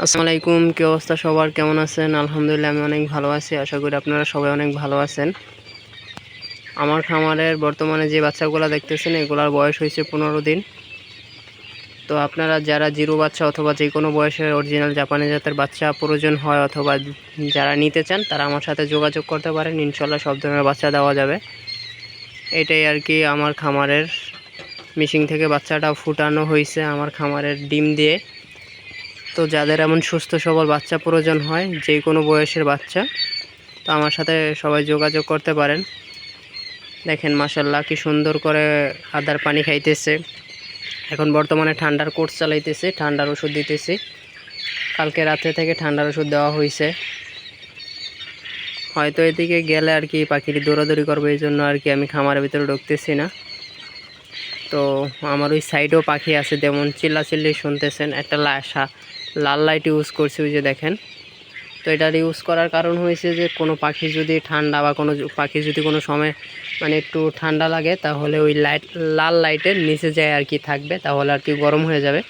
আসসালামু আলাইকুম, কি অবস্থা সবার? কেমন আছেন? আলহামদুলিল্লাহ, আমি অনেক ভালো আছি। আশা করি আপনারা সবাই অনেক ভালো আছেন। আমার খামারের বর্তমানে যে বাচ্চাগুলো দেখতেছেন, এগুলার বয়স হয়েছে পনেরো দিন। তো আপনারা যারা জিরো বাচ্চা অথবা যে কোনো বয়সের অরিজিনাল জাপানি জাতের বাচ্চা প্রয়োজন হয় অথবা যারা নিতে চান, তারা আমার সাথে যোগাযোগ করতে পারেন। ইনশাল্লাহ সব ধরনের বাচ্চা দেওয়া যাবে। এটাই আর কি আমার খামারের মিশিং থেকে বাচ্চাটা ফুটানো হয়েছে আমার খামারের ডিম দিয়ে। তো যাদের এমন সুস্থ সবল বাচ্চা প্রয়োজন হয়, যে কোনো বয়সের বাচ্চা, তো আমার সাথে সবাই যোগাযোগ করতে পারেন। দেখেন মাসাল্লাহ কি সুন্দর করে আদার পানি খাইতেছে। এখন বর্তমানে ঠান্ডার কোর্স চালাইতেছে, ঠান্ডার ওষুধ দিতেছি। কালকে রাত্রে থেকে ঠান্ডার ওষুধ দেওয়া হয়েছে হয়তো এদিকে গেলে আর কি পাখিটি দৌড়াদৌড়ি করবে, এই জন্য আর কি আমি খামারের ভিতরে ঢুকতেছি না। তো আমার ওই সাইডেও পাখি আছে, যেমন চিল্লাচিল্লি শুনতেছেন, একটা লাশা। লাল লাইট ইউজ করছি ওই যে দেখেন। তো এটার ইউজ করার কারণ হয়েছে যে, কোনো পাখি যদি ঠান্ডা বা কোনো পাখি যদি কোনো সময় মানে একটু ঠান্ডা লাগে, তাহলে ওই লাইট লাল লাইটের নিচে যায় আর কি থাকবে, তাহলে আর কি গরম হয়ে যাবে।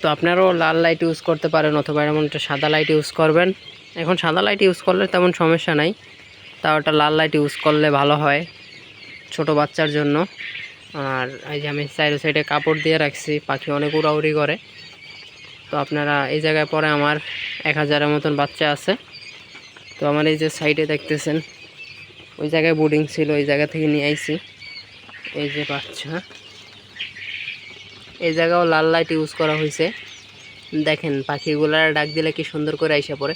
তো আপনারাও লাল লাইট ইউজ করতে পারেন অথবা এমন একটা সাদা লাইট ইউজ করবেন। এখন সাদা লাইট ইউজ করলে তেমন সমস্যা নাই, তাও একটা লাল লাইট ইউজ করলে ভালো হয় ছোট বাচ্চার জন্য। আর এই যে আমি সাইড সাইডে কাপড় দিয়ে রাখছি, পাখি অনেক উড়াউড়ি করে। তো আপনারা এই জায়গায় পরে আমার এক হাজারের মতন বাচ্চা আছে। তো আমার এই যে সাইডে দেখতেছেন, ওই জায়গায় বোর্ডিং ছিল ওই জায়গা থেকে নিয়ে আইছি। এই যে বাচ্চা। এই জায়গাও লাল লাইট ইউজ করা হয়েছে দেখেন, পাখিগুলার ডাক দিলে কি সুন্দর করে আইসা পড়ে।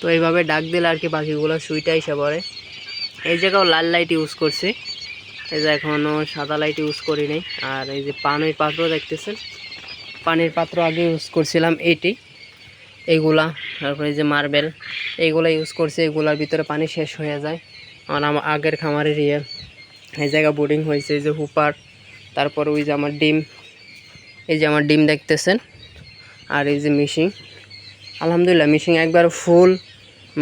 তো এইভাবে ডাক দিলে আর কি পাখিগুলো সুইটা আইসা পড়ে। এই জায়গাও লাল লাইট ইউজ করছি। এই যে এখনও সাদা লাইট ইউজ করি নাই। আর এই যে পানির পাত্র দেখতেছেন? পানির পাত্র আগে ইউজ করছিলাম এইটি এইগুলা তারপরে এই যে মার্বেল এইগুলো ইউজ করছি, এগুলার ভিতরে পানি শেষ হয়ে যায়। আমার আমার আগের খামারের ইয়ে এই জায়গা বোর্ডিং হয়েছে, এই যে হুপার, তারপর ওই যে আমার ডিম। এই যে আমার ডিম দেখতেছেন? আর এই যে মিশিং আলহামদুলিল্লাহ মিশিং একবার ফুল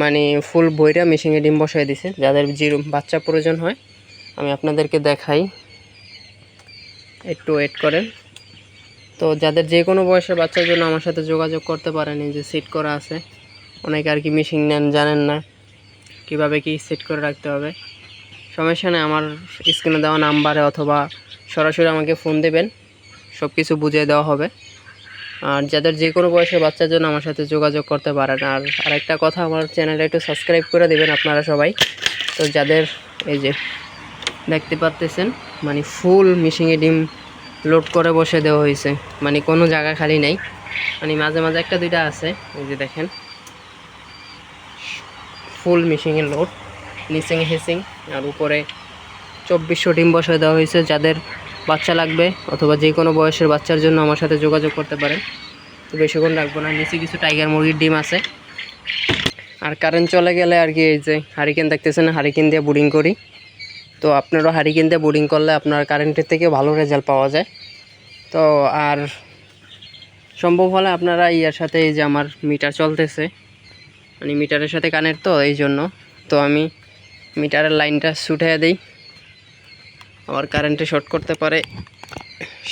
মানে ফুল বইরা মিশিংয়ে ডিম বসাই দিছে। যাদের জিরো, বাচ্চা প্রয়োজন হয় আমি আপনাদেরকে দেখাই। একটু ওয়েট করেন। তো যাদের যে কোনো বয়সের বাচ্চার জন্য আমার সাথে যোগাযোগ করতে পারেন, এই যে সেট করা আছে। অনেকে আর কি মিশিং নেন, জানেন না কীভাবে কি সেট করে রাখতে হবে। সমস্যা নেই, আমার স্ক্রিনে দেওয়া নাম্বারে অথবা সরাসরি আমাকে ফোন দেবেন সব কিছু বুঝিয়ে দেওয়া হবে। আর যাদের যে কোনো বয়সের বাচ্চার জন্য আমার সাথে যোগাযোগ করতে পারেন, আর আরেকটা কথা, আমার চ্যানেলে একটু সাবস্ক্রাইব করে দেবেন আপনারা সবাই। তো যাদের, এই যে দেখতে পাচ্তেছেন মানে ফুল মিশিংয়ে ডিম লোড করে বসে দেওয়া হয়েছে। মানে কোনো জায়গা খালি নেই। মানে মাঝে মাঝে একটা দুইটা আছে, এই যে দেখেন। ফুল মিশিংয়ের লোড নিচিং হেসিং আর উপরে চব্বিশশো ডিম বসে দেওয়া হয়েছে। যাদের বাচ্চা লাগবে অথবা যে কোনো বয়সের বাচ্চার জন্য আমার সাথে যোগাযোগ করতে পারেন। তো বেশিক্ষণ রাখব না, নিচে কিছু টাইগার মুরগির ডিম আছে। আর কারেন্ট চলে গেলে আর কি এই যে হারিকেন দেখতেছেন হারিকেন দিয়ে বোর্ডিং করি। তো আপনারও হারিকেন দিয়ে বোর্ডিং করলে আপনার কারেন্টের থেকে ভালো রেজাল্ট পাওয়া যায়। তো আর সম্ভব হলে আপনারা ইয়ার সাথে এই যে আমার মিটার চলতেছে মানে মিটারের সাথে কানেক্ট তো এই জন্য। তো আমি মিটারের লাইনটা ছুটে দিই। আবার কারেন্টে শর্ট করতে পারে,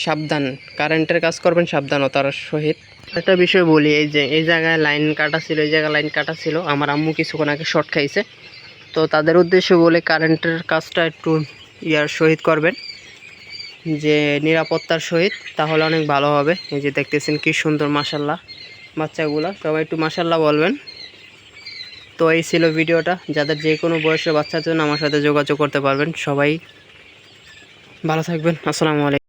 সাবধান। কারেন্টের কাজ করবেন সাবধানতার সহিত। একটা বিষয় বলি, এই যে, এই জায়গায় লাইন কাটা ছিল, এই জায়গায় লাইন কাটা ছিল, আমার আম্মু কিছুক্ষণ আগে শর্ট খাইছে। তো তাদের উদ্দেশ্য বলে কারেন্টের কাজটা একটু ইয়ার সহিত করবেন, যে নিরাপত্তার সহিত, তাহলে অনেক ভালো হবে। এই যে দেখতেছেন কি সুন্দর মাসাল্লাহ বাচ্চাগুলো। সবাই একটু মাসাল্লাহ বলবেন। তো এই ছিল ভিডিওটা। যাদের যে কোনো বয়সের বাচ্চার জন্য আমার সাথে যোগাযোগ করতে পারবেন। সবাই ভালো থাকবেন। আসসালামু আলাইকুম।